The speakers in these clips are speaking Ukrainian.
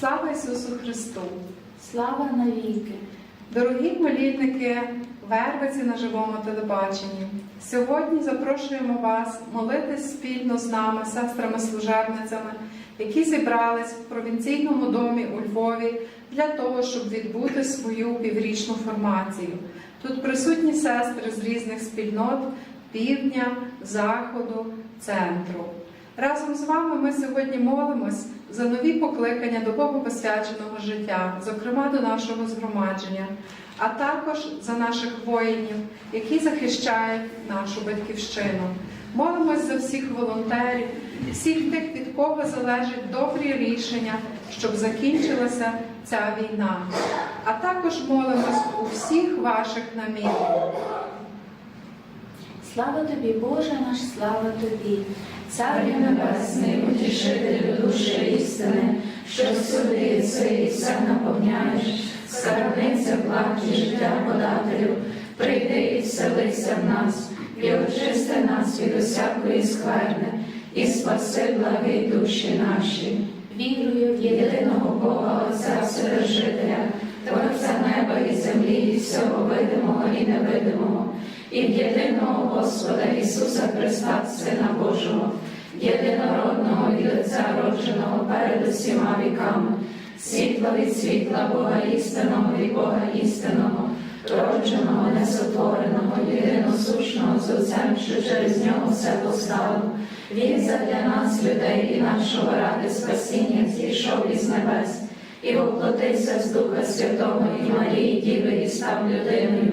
Слава Ісусу Христу! Слава навіки! Дорогі молільники Вервиці на живому телебаченні. Сьогодні запрошуємо вас молитись спільно з нами, сестрами-служебницями, які зібрались в провінційному домі у Львові для того, щоб відбути свою піврічну формацію. Тут присутні сестри з різних спільнот півдня, заходу, центру. Разом з вами ми сьогодні молимось за нові покликання до Богопосвяченого життя, зокрема до нашого згромадження, а також за наших воїнів, які захищають нашу батьківщину. Молимось за всіх волонтерів, всіх тих, від кого залежить добрі рішення, щоб закінчилася ця війна. А також молимось у всіх ваших намірах. Слава тобі, Боже наш, слава тобі, Царю Небесний, утішителю душі істини, що всюди і все наповняєш, скарбниця платі життя подателю, прийди і вселися в нас, і очисти нас від усякої скверни, і спаси благі душі наші. вірую в єдиного Бога Отця Вседержителя, Творця неба і землі, і всього видимого і невидимого, і в єдиного Господа Ісуса Христа, Сина Божого, єдинородного від Отця родженого перед усіма віками, світла від світла Бога істинного і Бога істинного, родженого, несотвореного, єдиносушного з Отцем, що через нього все постало. Він задля нас, людей і нашого ради спасіння, зійшов із небес і воплотився з Духа Святого і Марії Діви і став людиною,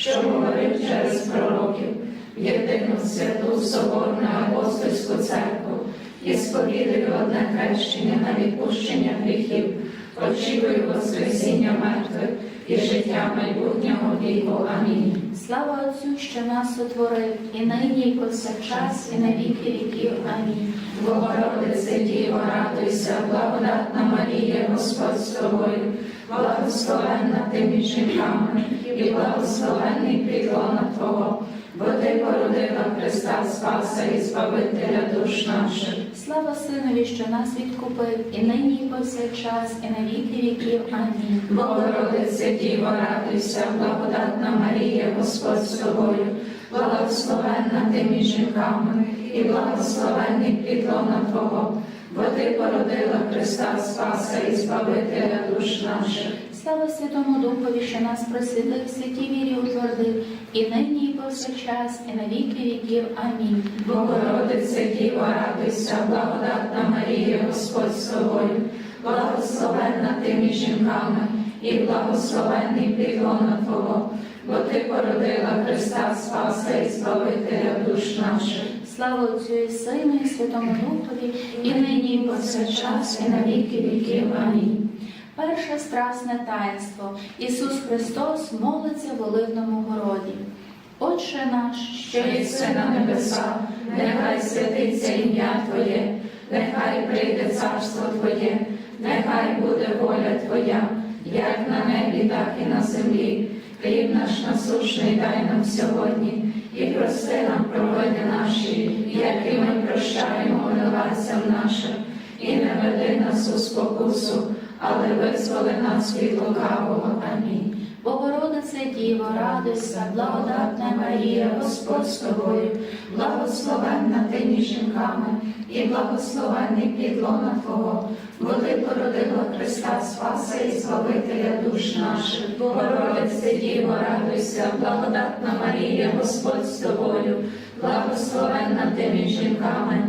що говорив через пророків, єдину святу Соборну апостольську церкву, і сповідую одне хрещення на відпущення гріхів, очікую Воскресіння мертвих і життя майбутнього віку. Амінь. Слава Отцю, що нас сотворив, і нині, і повсякчас, і на віки віків. Амінь. Богородице Діво, радуйся, благодатна Марія, Господь з тобою, благословенна ти між жінками, і благословенний плідлона Твого, бо ти породила Христа Спаса і Збавителя душ наших. Слава Синові, що нас відкупив, і нині, і повсякчас, і на віки віків. Амінь. Богородице Діво, радуйся, благодатна Марія, Господь з тобою, благословенна ти між жінками, і благословенний плідлона Твого, бо ти породила Христа Спаса і Збавителя душ наших. Слава Святому Духові, що нас просвітив, в святій вірі утвердив, і нині, і повсякчас, і на віки віків. Амінь. Богородице Діво, радуйся, благодатна Марія, Господь з тобою, благословенна ти між жінками, і благословенний плідлона Твого, бо ти породила Христа Спаса і Збавителя душ наших. Слава Отцю і Сину, і Святому Духові, і нині, і повсякчас, і на віки віків. Амінь. Перше страсне таїнство. Ісус Христос молиться в Оливному городі. Отче наш, що єси на небесах, нехай святиться ім'я Твоє, нехай прийде царство Твоє, нехай буде воля Твоя, як на небі, так і на землі. Хліб наш насушний дай нам сьогодні, і прости нам провини не веди нас у спокусу, але визволи нас від лукавого. Амінь. Богородице Діво, радуйся, благодатна Марія, Господь з тобою, Благословенна ти між жінками, і благословенний плід лона Твого, бо ти породила Христа Спаса і Збавителя душ наших. Богородице Діво, радуйся, благодатна Марія, Господь з тобою, благословенна ти між жінками,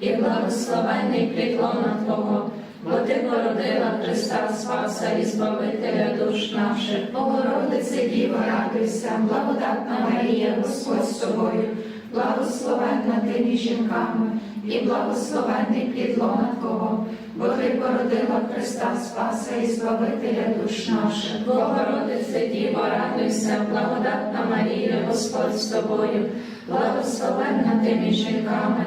і благословенний плід лона Твого, бо ти породила Христа Спаса і Збавителя душ наших. Богородице Діво, радуйся, благодатна Марія, Господь з тобою, благословенна ти жінками, і благословенний плід лона Твого, бо ти породила Христа Спаса і Збавителя душ наших. Богородице Діво, радуйся, благодатна Марія, Господь з тобою, благословенна ти жінками,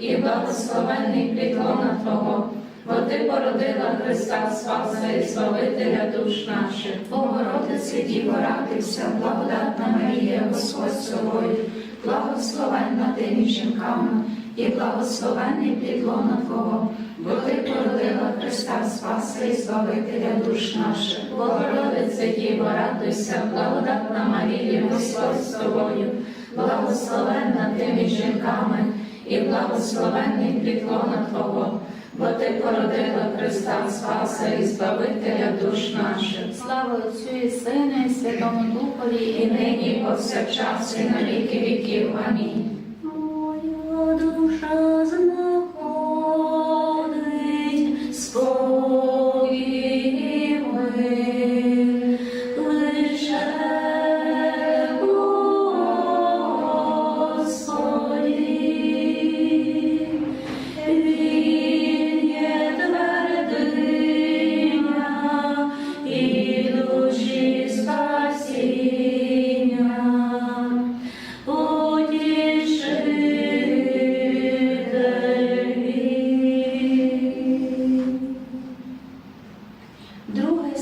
і благословенний плідлона Твого, бо ти породила Христа Спаса і Збавителя душ наших. Богородице Діво, радуйся, благодатна Марія, Господь з тобою, благословенна ти між жінками, і благословенний плід лона Твого, бо ти породила Христа Спаса і Збавителя душ наших. Богородице Діво, радуйся, благодатна Марія, Господь з тобою, благословенна ти між жінками, і благословенний плід лона Твого, бо ти породила Христа Спаса і Збавителя душ наших. Слава Отцю і Сину, і Святому Духові, І нині, і повсякчас, і на віки віків. Амінь. Моя душа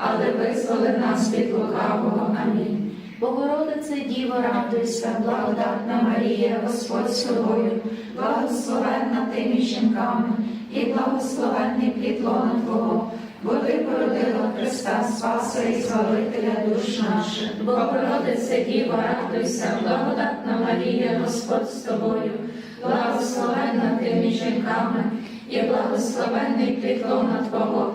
але визволи нас від лукавого. Амінь. Богородице Діво, радуйся, Благодатна Марія, Господь з тобою, благословенна ти між жінками, і благословенний плід лона Твого, бо ти породила Христа Спаса і Збавителя душ наших. Богородице Діво, радуйся, благодатна Марія, Господь з тобою, благословенна ти між жінками, і благословенний плід лона Твого,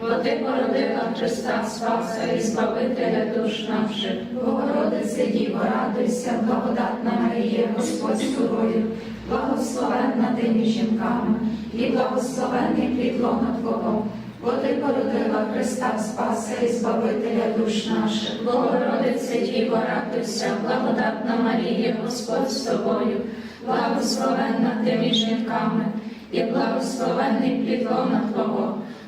бо ти породила Христа Спаса і Збавителя душ наших. Богородице Діво, радуйся, благодатна Марія, Господь з тобою, благословенна ти жінками, і благословенний плід лона Твого. Бо ти породила Христа Спаса і Збавителя душ наших. Богородице Діво, радуйся, благодатна Марія, Господь з тобою, благословенна ти жінками, і благословенний плід лона Твого,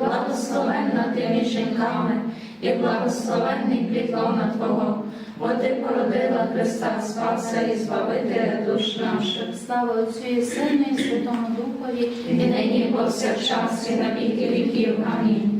благословенна ти між жінками, і благословенний плітлона Твого, бо ти породила Христа Спаса і Збавителя душ наших. Слава Отцю і Сину і Святому Духові, І нині повсякчас, і на віки віків. Амінь.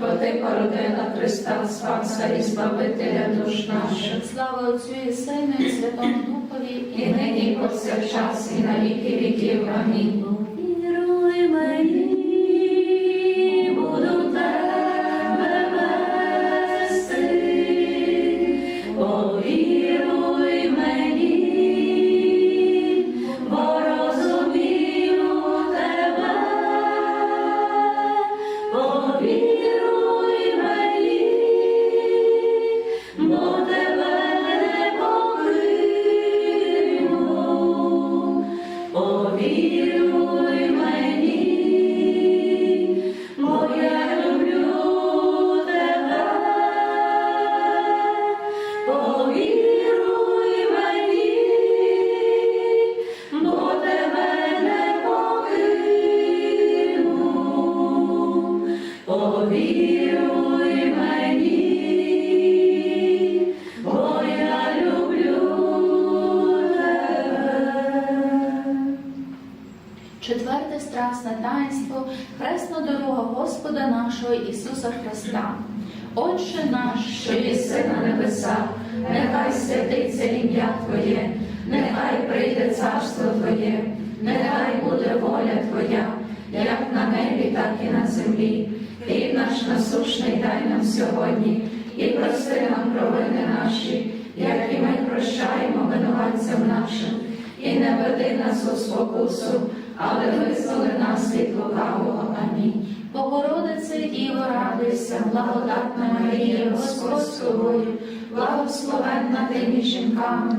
бо ти породила Христа Спаса і Збавителя душ наших. Слава Отцю і Сину і Святому Духові, І нині, і повсякчас, і на віки віків. Амінь. Насушний дай нам сьогодні, і прости нам провини наші, як і ми прощаємо винуватцям нашим, і не веди нас у спокусу, але визволи нас від лукавого. Амінь. Богородице Діво, радуйся, благодатна Марія, Господь з тобою, благословенна ти жінками,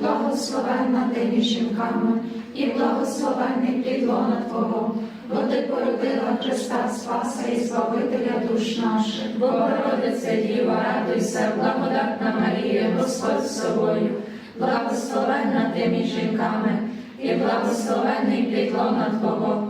благословенна ти жінками, і благословенний плід лона Твого, бо ти породила Христа Спаса і Збавителя душ наших. Богородиця Діва, радуйся, благодатна Марія, Господь з собою, благословенна ти між жінками, і благословенний плід лона Твого,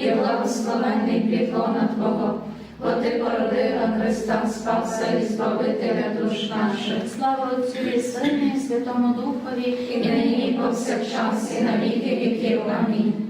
і благословенний плід Твого, бо ти породила Христа Спаса і Збавителя душ наших. Слава Отцю і Сину і Святому Духові, І нині, і повсякчас, і на віки віків. Амінь.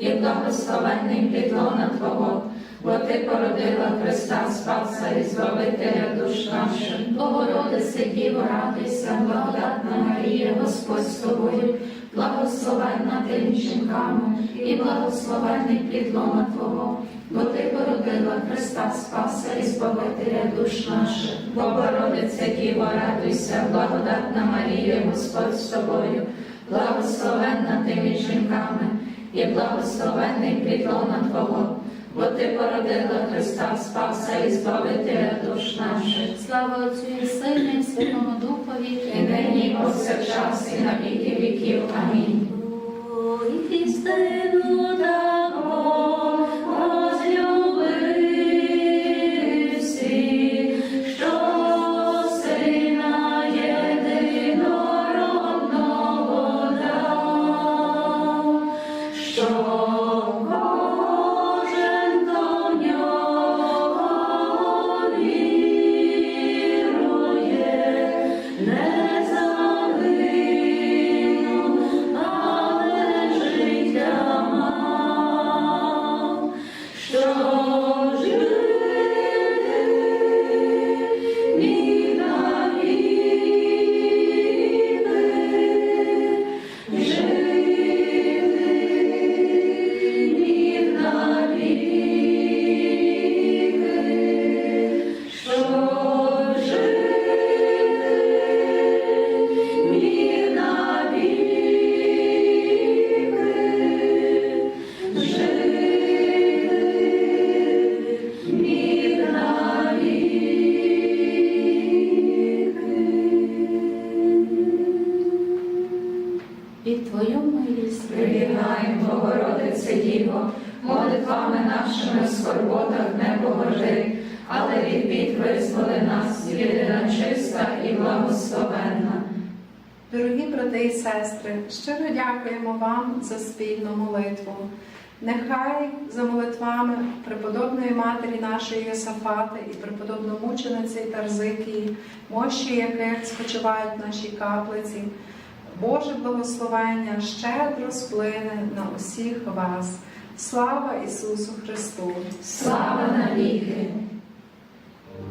і благословенний плід лона Твого, бо ти породила Христа Спаса і Збавителя душ наших. Богородице Діво, радуйся, благодатна Марія, Господь з тобою, благословенна ти між жінками, і благословенний плід лона Твого, бо ти породила Христа Спаса і Збавителя душ наших. Богородице Діво, радуйся, благодатна Марія, Господь з тобою, благословенна ти між жінками, і благословенний плід лона Твого, бо ти породила Христа Спаса і Збавителя душ наших. слава Отцю і Сину і Святому Духові, І нині, і повсякчас, і на віки віків. Амінь. Але від бід визволи нас, єдина чиста і благословенна. Дорогі брати і сестри, щиро дякуємо вам за спільну молитву. Нехай за молитвами преподобної матері нашої Йосафати і преподобномучениці Тарзикії, мощі яких спочивають в нашій каплиці, Боже благословення щедро сплине на усіх вас. Слава Ісусу Христу! Слава навіки!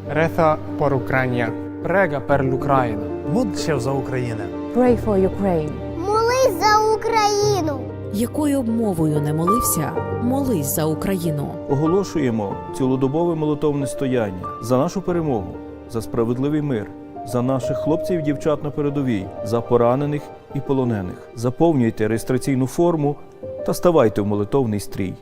Reza por Ucrania. Prega per l'Ucraina. Módl za Україну. Pray for Ukraine. Молись за Україну. Якою б мовою не молився, молись за Україну. Оголошуємо цілодобове молитовне стояння за нашу перемогу, за справедливий мир, за наших хлопців і дівчат на передовій, за поранених і полонених. Заповнюйте реєстраційну форму та ставайте в молитовний стрій.